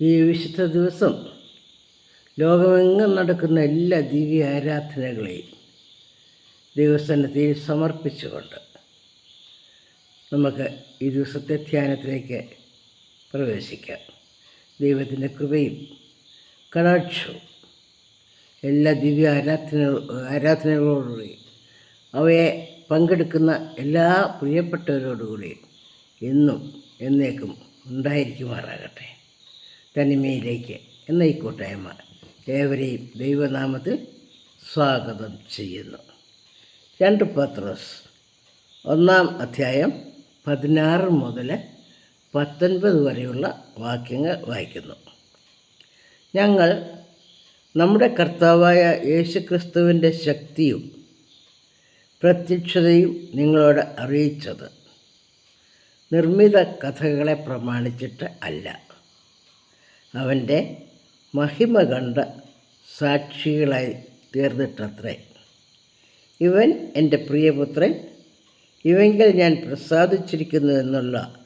ഈ വിശുദ്ധ ദിവസം ലോകമെങ്ങും നടക്കുന്ന എല്ലാ ദിവ്യ ആരാധനകളെയും ദൈവസന്നദ്ധിയിൽ സമർപ്പിച്ചുകൊണ്ട് നമുക്ക് ഈ ദിവസത്തെ ധ്യാനത്തിലേക്ക് പ്രവേശിക്കാം. ദൈവത്തിന്റെ കൃപയും കടാക്ഷവും എല്ലാ ദിവ്യ ആരാധന ആരാധനകളോടുകൂടി അവയെ പങ്കെടുക്കുന്ന എല്ലാ പ്രിയപ്പെട്ടവരോടുകൂടി എന്നും എന്നേക്കും ഉണ്ടായിരിക്കുമാറാകട്ടെ. തനിമയിലേക്ക്. എന്ന ഈ കൂട്ടായ്മ? ഏവരെയും ദൈവനാമത്തിൽ സ്വാഗതം ചെയ്യുന്നു. രണ്ട് പത്രോസ്. ഒന്നാം അധ്യായം പതിനാറ് മുതൽ പത്തൊൻപത് വരെയുള്ള വാക്യങ്ങൾ വായിക്കുന്നു. ഞങ്ങൾ നമ്മുടെ കർത്താവായ യേശുക്രിസ്തുവിന്റെ ശക്തിയും പ്രത്യക്ഷതയും നിങ്ങളോട് അറിയിച്ചത്. നിർമ്മിത കഥകളെ പ്രമാണിച്ചിട്ട് അല്ല. അവന്റെ മഹിമ കണ്ട സാക്ഷികളായി തീർന്നിട്ടത്രേ. ഇവൻ എന്റെ പ്രിയപുത്രൻ ഇവങ്കിൽ ഞാൻ പ്രസാദിച്ചിരിക്കുന്നു എന്നുള്ള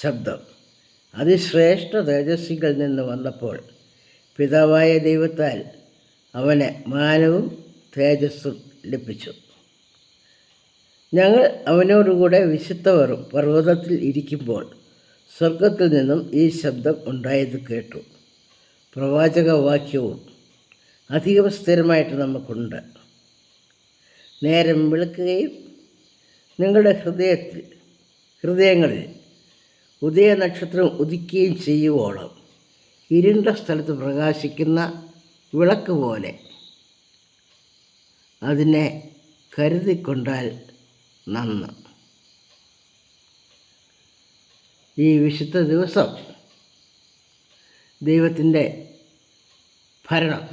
ശബ്ദം. അതിശ്രേഷ്ഠ തേജസ്സികൾ നിന്ന് വന്നപ്പോൾ പിതാവായ ദൈവത്താൽ അവന് മാനവും തേജസ്സും ലഭിച്ചു. ഞങ്ങൾ അവനോടുകൂടെ വിശുദ്ധ പർവ- പർവതത്തിൽ ഇരിക്കുമ്പോൾ സ്വർഗത്തിൽ നിന്നും ഈ ശബ്ദം ഉണ്ടായത് കേട്ടു. പ്രവാചക വാക്യവും അധികം സ്ഥിരമായിട്ട് നമുക്കുണ്ട്. നേരം വിളിക്കുകയും നിങ്ങളുടെ ഹൃദയത്തിൽ ഹൃദയങ്ങളിൽ ഉദയനക്ഷത്രം ഉദിക്കുകയും ചെയ്യുവോളം ഇരുണ്ട സ്ഥലത്ത് പ്രകാശിക്കുന്ന വിളക്ക് പോലെ അതിനെ കരുതിക്കൊണ്ടാൽ നന്ന്. ഈ വിശുദ്ധ ദിവസം ദൈവത്തിന്റെ ഭരണം.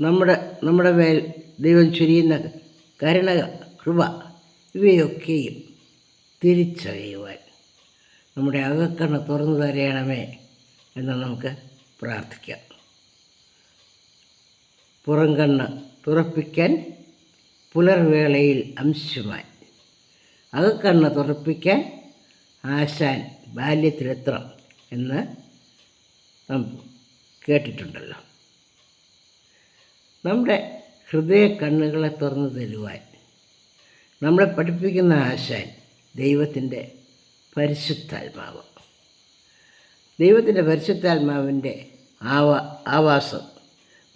നമ്മുടെ നമ്മുടെ മേൽ ദൈവം ചൊരിയുന്ന കരുണ കൃപ ഇവയൊക്കെയും തിരിച്ചറിയുവാൻ നമ്മുടെ അകക്കണ്ണ് തുറന്നു തരയണമേ എന്ന് നമുക്ക് പ്രാർത്ഥിക്കാം. പുറംകണ്ണ് തുറപ്പിക്കാൻ പുലർവേളയിൽ അംശമായി. അകക്കണ്ണ് തുറപ്പിക്കാൻ ആശാൻ ബാല്യത്തിലെത്രം എന്ന് നാം കേട്ടിട്ടുണ്ടല്ലോ. നമ്മുടെ ഹൃദയ കണ്ണുകളെ തുറന്നു തരുവാൻ നമ്മളെ പഠിപ്പിക്കുന്ന ആശാൻ ദൈവത്തിന്റെ പരിശുദ്ധാത്മാവ്. ദൈവത്തിന്റെ പരിശുദ്ധാത്മാവിന്റെ ആവാ ആവാസം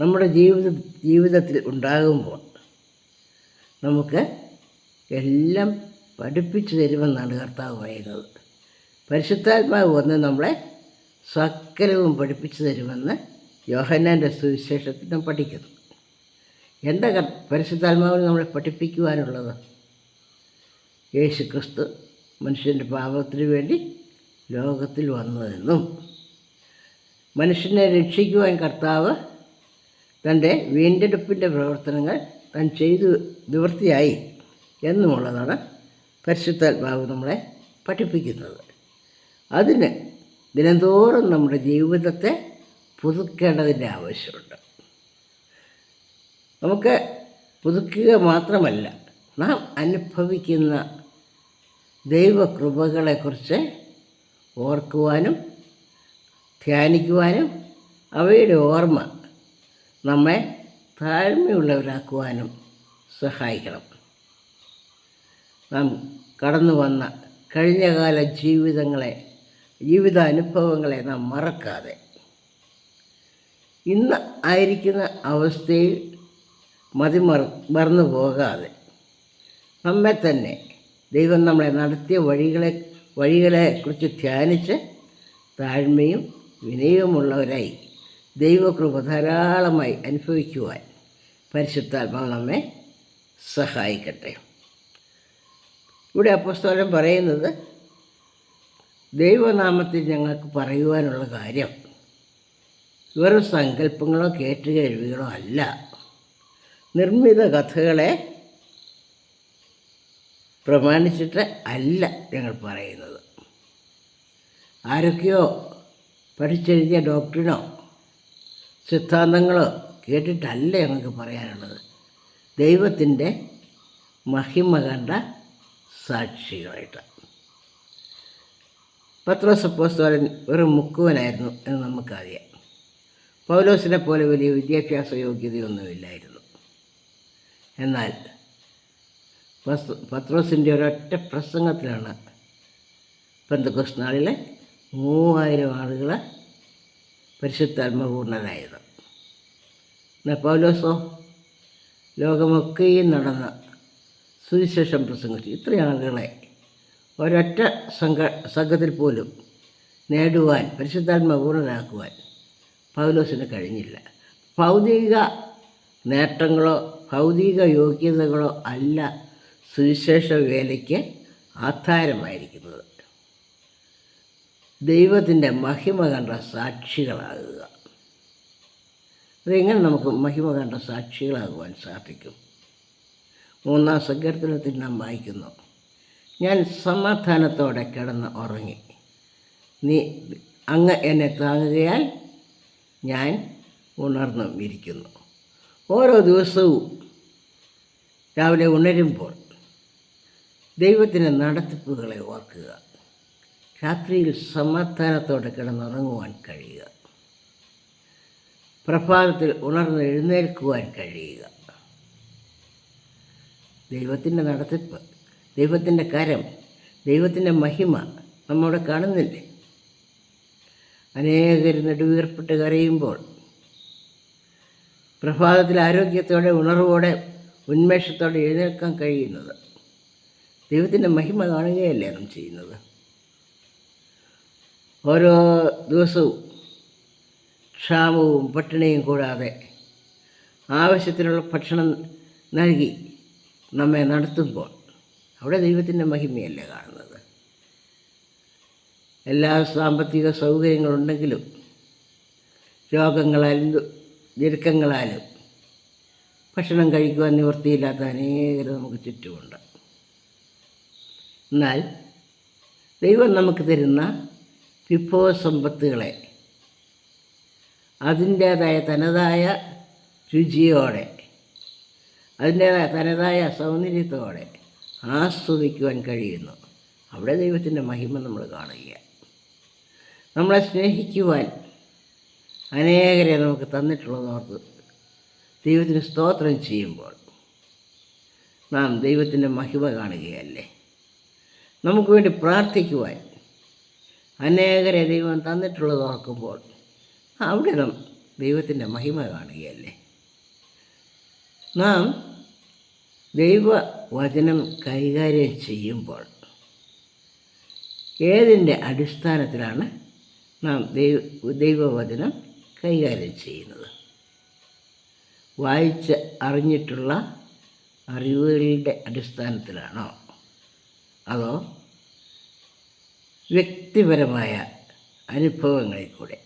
നമ്മുടെ ജീവിത ജീവിതത്തിൽ ഉണ്ടാകുമ്പോൾ നമുക്ക് എല്ലാം പഠിപ്പിച്ചു തരുമെന്നാണ് കർത്താവ് പറയുന്നത്. പരിശുദ്ധാത്മാവ് വന്ന് നമ്മളെ സകലവും പഠിപ്പിച്ചു തരുമെന്ന് യോഹന്നാന്റെ സുവിശേഷത്തിൽ നാം പഠിക്കുന്നു. എന്താ പരിശുദ്ധാത്മാവിന് നമ്മളെ പഠിപ്പിക്കുവാനുള്ളത്? യേശു ക്രിസ്തു മനുഷ്യന്റെ പാപത്തിന് വേണ്ടി ലോകത്തിൽ വന്നതെന്നും മനുഷ്യനെ രക്ഷിക്കുവാൻ കർത്താവ് തന്റെ വീണ്ടെടുപ്പിന്റെ പ്രവർത്തനങ്ങൾ താൻ ചെയ്തു നിവൃത്തിയായി എന്നുമുള്ളതാണ് പരിശുദ്ധാത്മാവ് നമ്മളെ പഠിപ്പിക്കുന്നത്. അതിന് ദിനംതോറും നമ്മുടെ ജീവിതത്തെ പുതുക്കേണ്ടതിന്റെ ആവശ്യമുണ്ട്. നമുക്ക് പുതുക്കുക മാത്രമല്ല നാം അനുഭവിക്കുന്ന ദൈവകൃപകളെക്കുറിച്ച് ഓർക്കുവാനും ധ്യാനിക്കുവാനും അവയുടെ ഓർമ്മ നമ്മെ താഴ്മയുള്ളവരാക്കുവാനും സഹായിക്കണം. നാം കടന്നു വന്ന കഴിഞ്ഞകാല ജീവിതങ്ങളെ ജീവിതാനുഭവങ്ങളെ നാം മറക്കാതെ. ഇന്ന് ആയിരിക്കുന്ന അവസ്ഥയിൽ മതിമറ മറന്നു പോകാതെ. നമ്മെ തന്നെ ദൈവം നമ്മളെ നടത്തിയ വഴികളെ വഴികളെ കുറിച്ച് ധ്യാനിച്ച് താഴ്മയും വിനയവുമുള്ളവരായി ദൈവകൃപ ധാരാളമായി അനുഭവിക്കുവാൻ പരിശുദ്ധാത്മാവ് നമ്മെ സഹായിക്കട്ടെ. ഇവിടെ അപ്പസ്തോലം പറയുന്നത് ദൈവനാമത്തിൽ ഞങ്ങൾക്ക് പറയുവാനുള്ള കാര്യം വെറും സങ്കല്പങ്ങളോ കേട്ടുകേഴ്വികളോ അല്ല. നിർമ്മിത കഥകളെ പ്രമാണിച്ചിട്ട് അല്ല ഞങ്ങൾ പറയുന്നത്. ആരൊക്കെയോ പഠിച്ചെഴുതിയ ഡോക്ടറിനോ സിദ്ധാന്തങ്ങളോ കേട്ടിട്ടല്ല ഞങ്ങൾക്ക് പറയാനുള്ളത്. ദൈവത്തിന്റെ മഹിമ കണ്ട സാക്ഷികളായിട്ട്. പത്രോസ് അപ്പോസ്തോലൻ വെറും മുക്കുവനായിരുന്നു എന്ന് നമുക്കറിയാം. പൗലോസിനെ പോലെ വലിയ വിദ്യാഭ്യാസ യോഗ്യതയൊന്നുമില്ലായിരുന്നു. എന്നാൽ പത്രോസിന്റെ ഒരൊറ്റ പ്രസംഗത്തിലാണ് പെന്തക്കോസ് നാളിലെ മൂവായിരം ആളുകൾ പരിശുദ്ധാത്മപൂർണരായത് എന്നാൽ പൗലോസോ ലോകമൊക്കെയും നടന്ന സുവിശേഷം പ്രസംഗിച്ചു. ഇത്രയും ആളുകളെ ഒരൊറ്റ സംഘ സംഘത്തിൽ പോലും നേടുവാൻ പരിശുദ്ധാത്മപൂർണരാക്കുവാൻ പൗലോസിന് കഴിഞ്ഞില്ല. ഭൗതിക നേട്ടങ്ങളോ ഭൗതിക യോഗ്യതകളോ അല്ല സുവിശേഷ വേലയ്ക്ക് ആധാരമായിരിക്കുന്നത്. ദൈവത്തിന്റെ മഹിമ കണ്ട സാക്ഷികളാകുക. അതെങ്ങനെ നമുക്ക് മഹിമ കണ്ട സാക്ഷികളാകുവാൻ സാധിക്കും? മൂന്നാം സങ്കീർത്തനത്തിൽ നാം വായിക്കുന്നു. ഞാൻ സമാധാനത്തോടെ കിടന്ന് ഉറങ്ങി. നീ അങ്ങ് എന്നെ താങ്ങുകയാൽ ഞാൻ ഉണർന്നു ഇരിക്കുന്നു. ഓരോ ദിവസവും രാവിലെ ഉണരുമ്പോൾ ദൈവത്തിന്റെ നടത്തിപ്പുകളെ ഓർക്കുക. രാത്രിയിൽ സമാധാനത്തോടെ കിടന്നുറങ്ങുവാൻ കഴിയുക. പ്രഭാതത്തിൽ ഉണർന്ന് എഴുന്നേൽക്കുവാൻ കഴിയുക. ദൈവത്തിന്റെ നടത്തിപ്പ് ദൈവത്തിന്റെ കരം ദൈവത്തിന്റെ മഹിമ നമ്മവിടെ കാണുന്നില്ലേ? അനേകർ നെടുവീർപ്പിട്ട് കരയുമ്പോൾ പ്രഭാതത്തിൽ ആരോഗ്യത്തോടെ ഉണർവോടെ ഉന്മേഷത്തോടെ എഴുന്നേൽക്കാൻ കഴിയുന്നത് ദൈവത്തിന്റെ മഹിമ കാണുകയല്ലേ നാം ചെയ്യുന്നത്? ഓരോ ദിവസവും ക്ഷാമവും പട്ടിണിയും കൂടാതെ ആവശ്യത്തിനുള്ള ഭക്ഷണം നൽകി നമ്മെ നടത്തുമ്പോൾ അവിടെ ദൈവത്തിന്റെ മഹിമയല്ലേ കാണുന്നത്? എല്ലാ സാമ്പത്തിക സൗകര്യങ്ങളുണ്ടെങ്കിലും രോഗങ്ങളാലും ഞെരുക്കങ്ങളാലും ഭക്ഷണം കഴിക്കുവാൻ നിവൃത്തിയില്ലാത്ത അനേകർ നമുക്ക് ചുറ്റുമുണ്ട്. എന്നാൽ ദൈവം നമുക്ക് തരുന്ന വിഭവസമ്പത്തുകളെ അതിന്റേതായ തനതായ രുചിയോടെ അതിന്റേതായ തനതായ സൗന്ദര്യത്തോടെ ആസ്വദിക്കുവാൻ കഴിയുന്നു. അവിടെ ദൈവത്തിന്റെ മഹിമ നമ്മൾ കാണുക നമ്മളെ സ്നേഹിക്കുവാൻ അനേകരെ നമുക്ക് തന്നിട്ടുള്ളത് ഓർത്ത് ദൈവത്തിന് സ്തോത്രം ചെയ്യുമ്പോൾ നാം ദൈവത്തിന്റെ മഹിമ കാണുകയല്ലേ? നമുക്ക് വേണ്ടി പ്രാർത്ഥിക്കുവാൻ അനേകരെ ദൈവം തന്നിട്ടുള്ളത് ഓർക്കുമ്പോൾ അവിടെ നാം ദൈവത്തിന്റെ മഹിമ കാണുകയല്ലേ? നാം ദൈവവചനം കൈകാര്യം ചെയ്യുമ്പോൾ ഏതിന്റെ അടിസ്ഥാനത്തിലാണ് നാം ദൈവ ദൈവവചനം കൈകാര്യം ചെയ്യുന്നത്? വായിച്ച് അറിഞ്ഞിട്ടുള്ള അറിവുകളുടെ അടിസ്ഥാനത്തിലാണോ? അതോ വ്യക്തിപരമായ അനുഭവങ്ങളിൽ കൂടെ?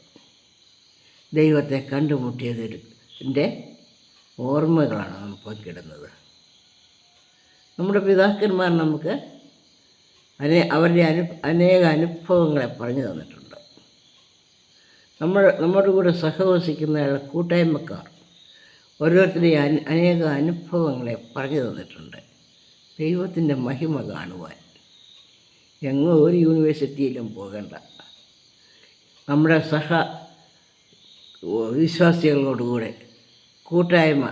ദൈവത്തെ കണ്ടുമുട്ടിയതിന്റെ ഓർമ്മകളാണ് നാം പങ്കിടുന്നത്. നമ്മുടെ പിതാക്കന്മാർ നമുക്ക് അനേ അവരുടെ അനു അനേക അനുഭവങ്ങളെ പറഞ്ഞു തന്നിട്ടുണ്ട്. നമ്മൾ നമ്മുടെ കൂടെ സഹവസിക്കുന്ന കൂട്ടായ്മക്കാർ ഓരോരുത്തരെയും അനു അനേക അനുഭവങ്ങളെ പറഞ്ഞു തന്നിട്ടുണ്ട്. ദൈവത്തിന്റെ മഹിമ കാണുവാൻ. എങ്ങോ ഒരു യൂണിവേഴ്സിറ്റിയിലും പോകണ്ട. നമ്മുടെ സഹ വിശ്വാസികളോടുകൂടെ കൂട്ടായ്മ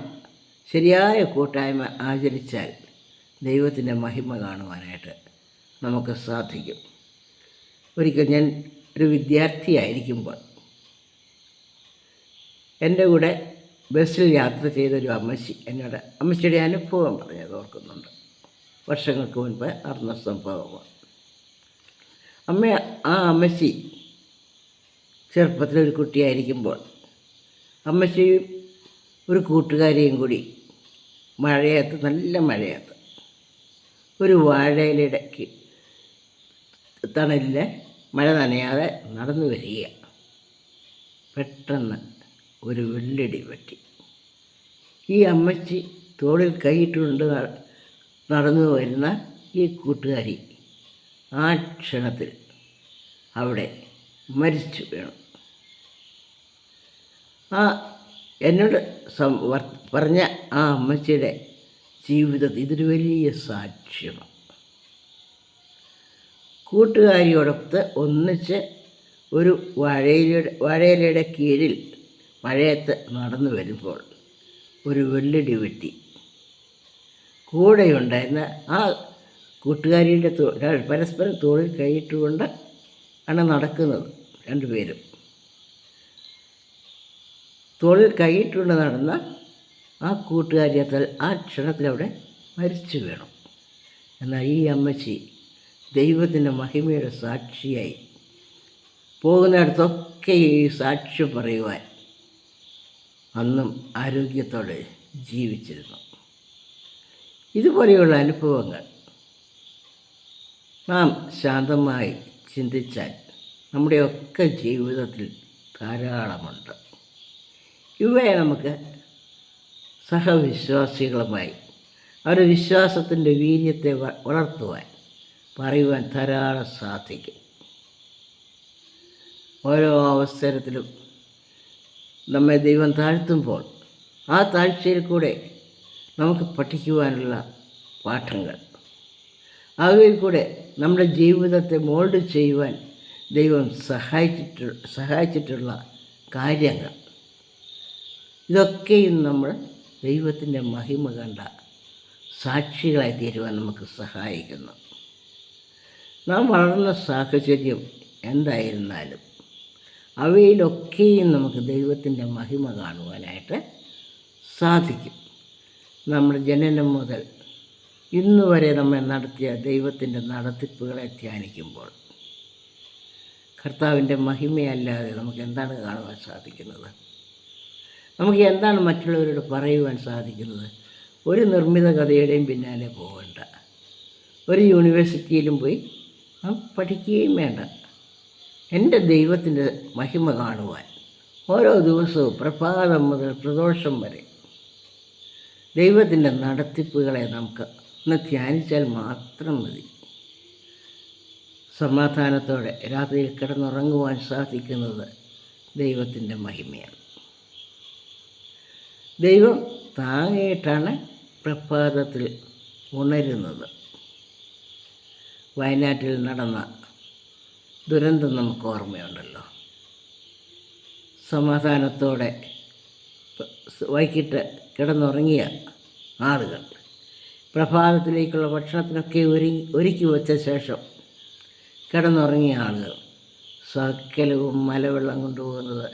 ശരിയായ കൂട്ടായ്മ ആചരിച്ചാൽ ദൈവത്തിന്റെ മഹിമ കാണുവാനായിട്ട് നമുക്ക് സാധിക്കും. ഒരിക്കൽ ഞാൻ ഒരു വിദ്യാർത്ഥിയായിരിക്കുമ്പോൾ എന്റെ കൂടെ ബസ്സിൽ യാത്ര ചെയ്തൊരു അമ്മച്ചി എന്നോട് അമ്മച്ചിയുടെ അനുഭവം പറഞ്ഞത് ഓർക്കുന്നുണ്ട്. വർഷങ്ങൾക്ക് മുൻപ് നടന്ന സംഭവമാണ്. അമ്മ ആ അമ്മച്ചി ചെറുപ്പത്തിലൊരു കുട്ടിയായിരിക്കുമ്പോൾ അമ്മച്ചിയും ഒരു കൂട്ടുകാരിയും കൂടി മഴയത്ത് നല്ല മഴയത്ത് ഒരു വാഴയിലിടയ്ക്ക് തണലിൽ മഴ നനയാതെ നടന്നു വരിക. പെട്ടെന്ന് ഒരു വെള്ളടി പറ്റി. ഈ അമ്മച്ചി തോളിൽ കൈയിട്ടുകൊണ്ട് നടന്നു വരുന്ന ഈ കൂട്ടുകാരി ആ ക്ഷണത്തിൽ അവിടെ മരിച്ചു വീണു. ആ എന്നോട് പറഞ്ഞ ആ അമ്മച്ചിയുടെ ജീവിതത്തിൽ ഇതൊരു വലിയ സാക്ഷ്യമാണ് കൂട്ടുകാരിയോടൊത്ത് ഒന്നിച്ച് ഒരു വഴയിലയുടെ വാഴയിലയുടെ കീഴിൽ മഴയത്ത് നടന്നു വരുമ്പോൾ ഒരു വെള്ളിടി വെട്ടി. കൂടെയുണ്ടായിരുന്ന ആ കൂട്ടുകാരിയുടെ പരസ്പരം തോളിൽ കൈയിട്ടുകൊണ്ട് ആണ് നടക്കുന്നത് രണ്ടുപേരും. തോളിൽ കൈയിട്ടുകൊണ്ട് നടന്ന ആ കൂട്ടുകാരി അത്ത- ആ ക്ഷണത്തിലവിടെ മരിച്ചു വീണു. എന്നാൽ ഈ അമ്മച്ചി ദൈവത്തിന്റെ മഹിമയുടെ സാക്ഷിയായി. പോകുന്നിടത്തൊക്കെ ഈ സാക്ഷ്യം പറയുവാൻ അന്നും ആരോഗ്യത്തോടെ ജീവിച്ചിരുന്നു. ഇതുപോലെയുള്ള അനുഭവങ്ങൾ നാം ശാന്തമായി ചിന്തിച്ചാൽ നമ്മുടെയൊക്കെ ജീവിതത്തിൽ ധാരാളമുണ്ട്. ഇവയെ നമുക്ക് സഹവിശ്വാസികളുമായി. അവരുടെ വിശ്വാസത്തിന്റെ വീര്യത്തെ വളർത്തുവാൻ പറയുവാൻ ധാരാളം സാധിക്കും. ഓരോ അവസരത്തിലും നമ്മെ ദൈവം താഴ്ത്തുമ്പോൾ ആ താഴ്ചയിൽ കൂടെ നമുക്ക് പഠിക്കുവാനുള്ള പാഠങ്ങൾ. അവയിൽ കൂടെ നമ്മുടെ ജീവിതത്തെ മോൾഡ് ചെയ്യുവാൻ ദൈവം സഹായിച്ചിട്ട് സഹായിച്ചിട്ടുള്ള കാര്യങ്ങൾ. ഇതൊക്കെയും നമ്മൾ ദൈവത്തിന്റെ മഹിമ കണ്ട സാക്ഷികളായി തീരുവാൻ നമുക്ക് സഹായിക്കുന്നു. നാം വളർന്ന സാഹചര്യം എന്തായിരുന്നാലും അവയിലൊക്കെയും നമുക്ക് ദൈവത്തിന്റെ മഹിമ കാണുവാനായിട്ട് സാധിക്കും. നമ്മുടെ ജനനം മുതൽ ഇന്ന് വരെ നമ്മെ നടത്തിയ ദൈവത്തിന്റെ നടത്തിപ്പുകളെ ധ്യാനിക്കുമ്പോൾ കർത്താവിന്റെ മഹിമയല്ലാതെ നമുക്ക് എന്താണ് കാണുവാൻ സാധിക്കുന്നത്? നമുക്ക് എന്താണ് മറ്റുള്ളവരോട് പറയുവാൻ സാധിക്കുന്നത്? ഒരു നിർമ്മിത കഥയുടെയും പിന്നാലെ പോകണ്ട. ഒരു യൂണിവേഴ്സിറ്റിയിലും പോയി പഠിക്കുകയും വേണ്ട. എന്റെ ദൈവത്തിന്റെ മഹിമ കാണുവാൻ ഓരോ ദിവസവും പ്രഭാതം മുതൽ പ്രദോഷം വരെ ദൈവത്തിന്റെ നടത്തിപ്പുകളെ നമുക്ക് ഒന്ന് ധ്യാനിച്ചാൽ മാത്രം മതി. സമാധാനത്തോടെ രാത്രിയിൽ കിടന്നുറങ്ങുവാൻ സാധിക്കുന്നത് ദൈവത്തിന്റെ മഹിമയാണ്. ദൈവം താങ്ങിയിട്ടാണ് പ്രഭാതത്തിൽ ഉണരുന്നത്. വയനാട്ടിൽ നടന്ന ദുരന്തം നമുക്ക് ഓർമ്മയുണ്ടല്ലോ. സമാധാനത്തോടെ വൈകിട്ട് കിടന്നുറങ്ങിയ ആളുകൾ. പ്രഭാതത്തിലേക്കുള്ള ഭക്ഷണത്തിനൊക്കെ ഒരുങ്ങി ഒരുക്കി വച്ച ശേഷം കിടന്നുറങ്ങിയ ആളുകൾ. സകലവും മലവെള്ളം കൊണ്ടുപോകുന്നത്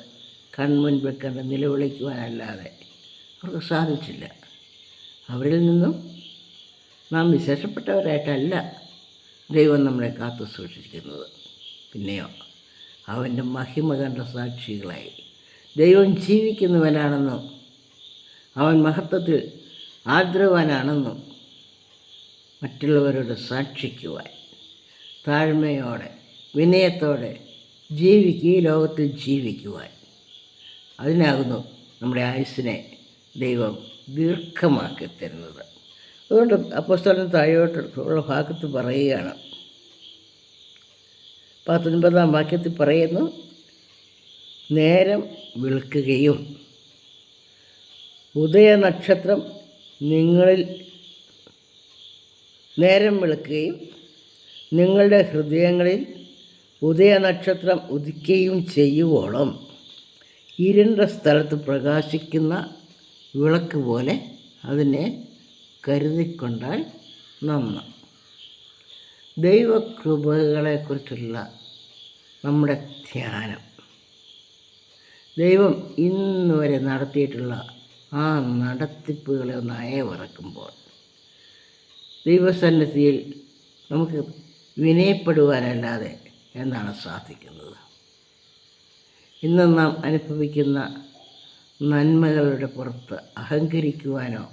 കൺമുൻപിൽ കണ്ട് നിലവിളിക്കുവാനല്ലാതെ അവർക്ക് സാധിച്ചില്ല. അവരിൽ നിന്നും നാം വിശേഷപ്പെട്ടവരായിട്ടല്ല ദൈവം നമ്മളെ കാത്തു സൂക്ഷിക്കുന്നത് പിന്നെയോ അവന്റെ മഹിമ കണ്ട സാക്ഷികളായി. ദൈവം ജീവിക്കുന്നവനാണെന്നും അവൻ മഹത്വത്തിൽ ആദ്രവാനാണെന്നും മറ്റുള്ളവരോട് സാക്ഷിക്കുവാൻ താഴ്മയോടെ വിനയത്തോടെ ജീവിക്കുക ഈ ലോകത്തിൽ ജീവിക്കുവാൻ. അതിനാകുന്നു നമ്മുടെ ആയുസ്സിനെ ദൈവം ദീർഘമാക്കി തരുന്നത്. അതുകൊണ്ട് അപ്പോസ്തലൻ താഴോട്ടുള്ള ഭാഗത്ത് പറയുകയാണ്. പത്തൊൻപതാം വാക്യത്തിൽ പറയുന്നു നേരം വിളിക്കുകയും ഉദയനക്ഷത്രം നിങ്ങളിൽ നേരം വിളിക്കുകയും നിങ്ങളുടെ ഹൃദയങ്ങളിൽ ഉദയനക്ഷത്രം ഉദിക്കുകയും ചെയ്യുവോളം. ഇരുണ്ട സ്ഥലത്ത് പ്രകാശിക്കുന്ന വിളക്ക് പോലെ അതിനെ കരുതിക്കൊണ്ടാൽ നന്ന്. ദൈവകൃപകളെക്കുറിച്ചുള്ള നമ്മുടെ ധ്യാനം. ദൈവം ഇന്ന് വരെ നടത്തിയിട്ടുള്ള ആ നടത്തിപ്പുകളെ ഒന്ന് അയവിറക്കുമ്പോൾ ദൈവസന്നിധിയിൽ നമുക്ക് വിനയപ്പെടുവാനല്ലാതെ എന്നാണ് സാധിക്കുന്നത്? ഇന്ന് നാം അനുഭവിക്കുന്ന നന്മകളുടെ പുറത്ത് അഹങ്കരിക്കുവാനോ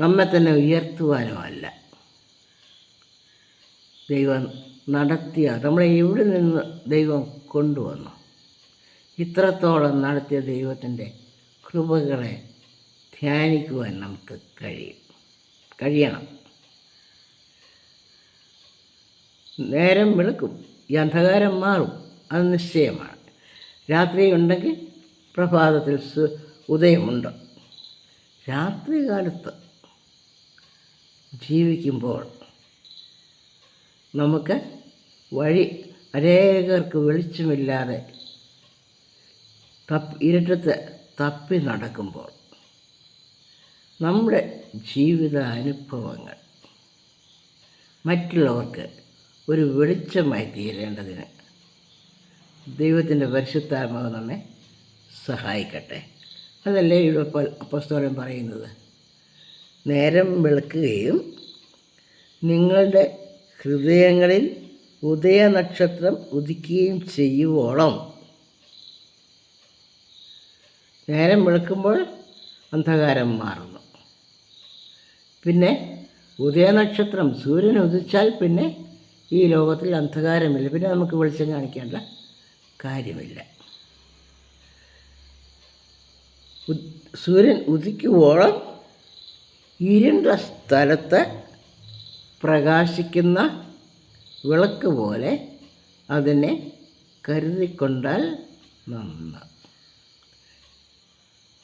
നമ്മെ തന്നെ ഉയർത്തുവാനോ അല്ല. ദൈവം നടത്തിയ നമ്മളെ എവിടെ നിന്ന് ദൈവം കൊണ്ടുവന്നു? ഇത്രത്തോളം നടത്തിയ ദൈവത്തിന്റെ കൃപകളെ ധ്യാനിക്കുവാൻ നമുക്ക് കഴിയും കഴിയണം. നേരം വെളുക്കും ഈ അന്ധകാരം മാറും അത് നിശ്ചയമാണ്. രാത്രി ഉണ്ടെങ്കിൽ പ്രഭാതത്തിൽ ഉദയമുണ്ട്. രാത്രി കാലത്ത് ജീവിക്കുമ്പോൾ നമുക്ക് വഴി അനേകർക്ക് വെളിച്ചമില്ലാതെ തപ്പി ഇരുട്ടത്ത് തപ്പി നടക്കുമ്പോൾ നമ്മുടെ ജീവിത അനുഭവങ്ങൾ മറ്റുള്ളവർക്ക് ഒരു വെളിച്ചമായി തീരേണ്ടതിന് ദൈവത്തിന്റെ പരിശുദ്ധാത്മാവ് നമ്മെ സഹായിക്കട്ടെ. അതല്ലേ ഇവിടെ അപ്പസ്തോലൻ പറയുന്നത്. നേരം വെളുക്കുകയും നിങ്ങളുടെ ഹൃദയങ്ങളിൽ ഉദയനക്ഷത്രം ഉദിക്കുകയും ചെയ്യുവോളം. നേരം വെളുക്കുമ്പോൾ അന്ധകാരം മാറുന്നു. പിന്നെ ഉദയനക്ഷത്രം സൂര്യൻ ഉദിച്ചാൽ പിന്നെ ഈ ലോകത്തിൽ അന്ധകാരമില്ല. പിന്നെ നമുക്ക് വെളിച്ചം കാണിക്കേണ്ട കാര്യമില്ല. സൂര്യൻ ഉദിക്കുവോളം ഇരുണ്ട സ്ഥലത്ത് പ്രകാശിക്കുന്ന വിളക്ക് പോലെ അതിനെ കരുതിക്കൊണ്ടാൽ നന്ന്.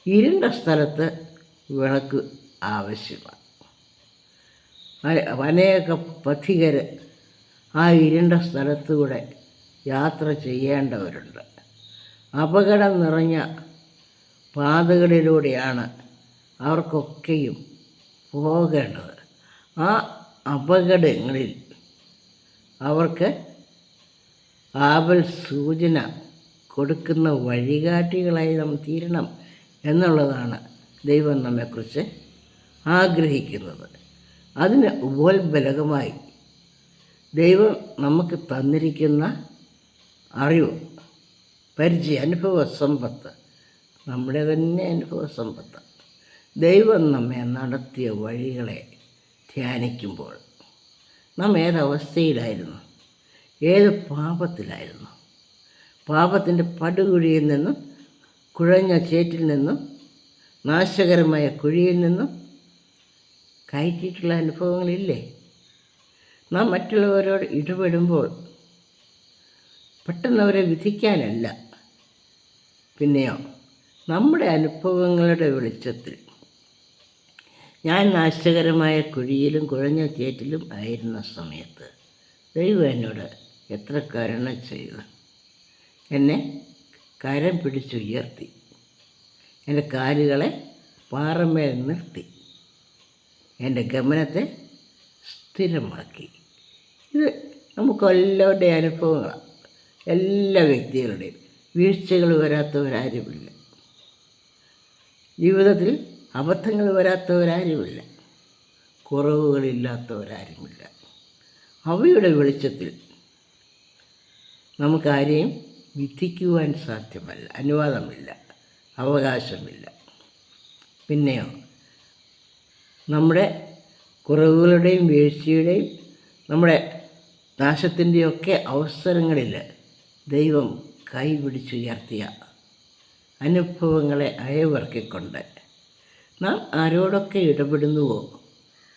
ഇരുണ്ട സ്ഥലത്ത് വിളക്ക് ആവശ്യമാണ്. അനേക പഥികർ ആ ഇരുണ്ട സ്ഥലത്തൂടെ യാത്ര ചെയ്യേണ്ടവരുണ്ട്. അപകടം നിറഞ്ഞ പാതകളിലൂടെയാണ് അവർക്കൊക്കെയും പോകേണ്ടത്. ആ അപകടങ്ങളിൽ അവർക്ക് ആപൽ സൂചന കൊടുക്കുന്ന വഴികാട്ടികളായി നാം തീരണം എന്നുള്ളതാണ് ദൈവം നമ്മെക്കുറിച്ച് ആഗ്രഹിക്കുന്നത്. അതിന് ഉപോത്ബലകമായി ദൈവം നമുക്ക് തന്നിരിക്കുന്ന അറിവ് പരിചയ അനുഭവ സമ്പത്ത് നമ്മുടെ തന്നെ അനുഭവ സമ്പത്താണ് ദൈവം നമ്മെ നടത്തിയ വഴികളെ ധ്യാനിക്കുമ്പോൾ നാം ഏതവസ്ഥയിലായിരുന്നു? ഏത് പാപത്തിലായിരുന്നു? പാപത്തിന്റെ പടുകുഴിയിൽ നിന്നും കുഴഞ്ഞ ചേറ്റിൽ നിന്നും നാശകരമായ കുഴിയിൽ നിന്നും കയറ്റിയിട്ടുള്ള അനുഭവങ്ങളില്ലേ? നാം മറ്റുള്ളവരോട് ഇടപെടുമ്പോൾ പെട്ടെന്ന് അവരെ വിധിക്കാനല്ല. പിന്നെയോ? നമ്മുടെ അനുഭവങ്ങളുടെ വെളിച്ചത്തിൽ. ഞാൻ നാശകരമായ കുഴിയിലും കുഴഞ്ഞ ചേറ്റിലും ആയിരുന്ന സമയത്ത് ദൈവം എന്നോട് എത്ര കരുണ ചെയ്തു എന്നെ കരം പിടിച്ചുയർത്തി. എന്റെ കാലുകളെ പാറമേൽ നിർത്തി. എന്റെ ഗമനത്തെ സ്ഥിരമാക്കി. ഇത് നമുക്കെല്ലാവരുടെയും അനുഭവങ്ങളാണ്. എല്ലാ വ്യക്തികളുടെയും വീഴ്ചകൾ വരാത്തവരാരുമില്ല. ജീവിതത്തിൽ അബദ്ധങ്ങൾ വരാത്തവരാരുമില്ല. കുറവുകളില്ലാത്തവരാരുമില്ല. അവയുടെ വെളിച്ചത്തിൽ നമുക്കാരെയും വിധിക്കുവാൻ സാധ്യമല്ല. അനുവാദമില്ല. അവകാശമില്ല. പിന്നെയോ നമ്മുടെ കുറവുകളുടെയും വീഴ്ചയുടെയും നമ്മുടെ നാശത്തിന്റെയൊക്കെ അവസരങ്ങളിൽ ദൈവം കൈപിടിച്ചുയർത്തിയ അനുഭവങ്ങളെ അയവിറക്കിക്കൊണ്ട് നാം ആരോടൊക്കെ ഇടപെടുന്നുവോ?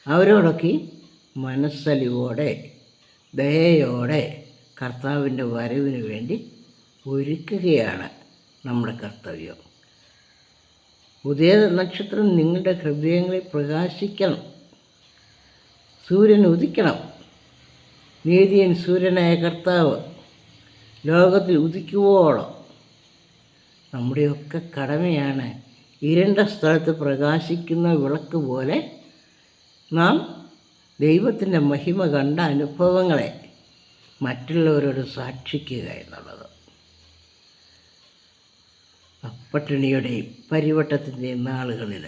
അവരോടൊക്കെ മനസ്സലിവോടെ ദയയോടെ കർത്താവിന്റെ വരവിന് വേണ്ടി ഒരുക്കുകയാണ് നമ്മുടെ കർത്തവ്യം. ഉദയ നക്ഷത്രം നിങ്ങളുടെ ഹൃദയങ്ങളിൽ പ്രകാശിക്കണം. സൂര്യൻ ഉദിക്കണം. നീതിയൻ സൂര്യനായ കർത്താവ് ലോകത്തിൽ ഉദിക്കുവോളം നമ്മുടെയൊക്കെ കടമയാണ് ഇരുണ്ട സ്ഥലത്ത് പ്രകാശിക്കുന്ന വിളക്ക് പോലെ നാം ദൈവത്തിന്റെ മഹിമ കണ്ട അനുഭവങ്ങളെ മറ്റുള്ളവരോട് സാക്ഷിക്കുക എന്നുള്ളത്. പട്ടിണിയുടെയും പരിവട്ടത്തിന്റെയും നാളുകളിൽ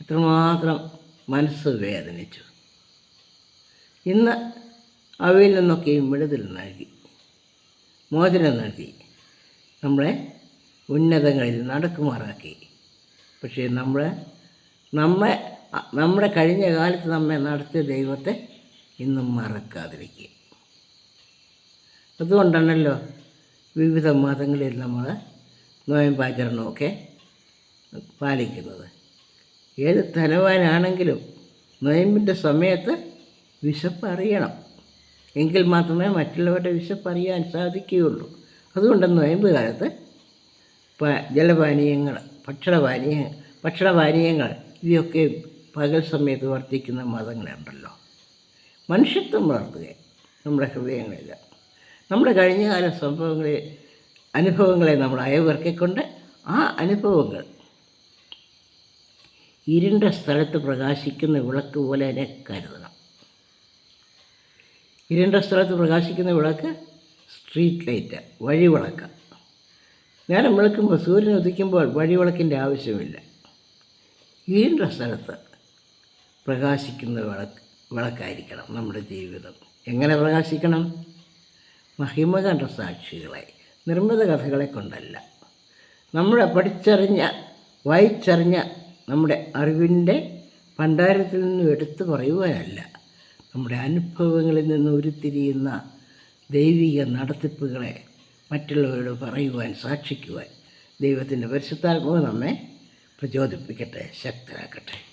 എത്രമാത്രം മനസ്സ് വേദനിച്ചു. ഇന്ന് അവയിൽ നിന്നൊക്കെയും വിടുതൽ നൽകി മോചനം നൽകി നമ്മളെ ഉന്നതങ്ങളിൽ നടക്കുമാറാക്കി പക്ഷേ നമ്മൾ നമ്മെ നമ്മുടെ കഴിഞ്ഞ കാലത്ത് നമ്മെ നടത്തിയ ദൈവത്തെ ഇന്നും മറക്കാതിരിക്കുക. അതുകൊണ്ടാണല്ലോ വിവിധ മതങ്ങളിൽ നമ്മൾ നോയമ്പാചരണമൊക്കെ പാലിക്കുന്നത്. ഏത് ധനവാനാണെങ്കിലും നോയമ്പിന്റെ സമയത്ത് വിശപ്പ് അറിയണം. എങ്കിൽ മാത്രമേ മറ്റുള്ളവരുടെ വിശപ്പ് അറിയാൻ സാധിക്കുകയുള്ളൂ. അതുകൊണ്ട് നോയമ്പ് കാലത്ത് ജലപാനീയങ്ങൾ ഭക്ഷണപാനീയ ഭക്ഷണപാനീയങ്ങൾ ഇവയൊക്കെ പകൽ സമയത്ത് വർദ്ധിക്കുന്ന മതങ്ങളുണ്ടല്ലോ. മനുഷ്യത്വം വളർത്തുക നമ്മുടെ ഹൃദയങ്ങളിൽ നമ്മുടെ കഴിഞ്ഞകാല സംഭവങ്ങളെ അനുഭവങ്ങളെ നമ്മൾ അയവിറക്കിക്കൊണ്ട് ആ അനുഭവങ്ങൾ ഇരുണ്ട സ്ഥലത്ത് പ്രകാശിക്കുന്ന വിളക്ക് പോലെ അതിനെ കരുതണം. ഇരുണ്ട സ്ഥലത്ത് പ്രകാശിക്കുന്ന വിളക്ക് സ്ട്രീറ്റ് ലൈറ്റ് വഴിവിളക്ക്. നേരം വിളക്കുമ്പോൾ സൂര്യൻ ഉദിക്കുമ്പോൾ വഴിവിളക്കിന്റെ ആവശ്യമില്ല. ഇരുണ്ട സ്ഥലത്ത് പ്രകാശിക്കുന്ന വിളക്ക് വിളക്കായിരിക്കണം നമ്മുടെ ജീവിതം. എങ്ങനെ പ്രകാശിക്കണം? മഹിമ കണ്ട സാക്ഷികളെ നിർമ്മിത കഥകളെ കൊണ്ടല്ല. നമ്മുടെ പഠിച്ചറിഞ്ഞ വായിച്ചറിഞ്ഞ നമ്മുടെ അറിവിന്റെ ഭണ്ഡാരത്തിൽ നിന്നും എടുത്തു പറയുവാനല്ല നമ്മുടെ അനുഭവങ്ങളിൽ നിന്ന് ഉരുത്തിരിയുന്ന ദൈവിക നടത്തിപ്പുകളെ മറ്റുള്ളവരോട് പറയുവാൻ സാക്ഷിക്കുവാൻ ദൈവത്തിന്റെ പരിശുദ്ധാത്മാവ് നമ്മെ പ്രചോദിപ്പിക്കട്ടെ ശക്തരാക്കട്ടെ.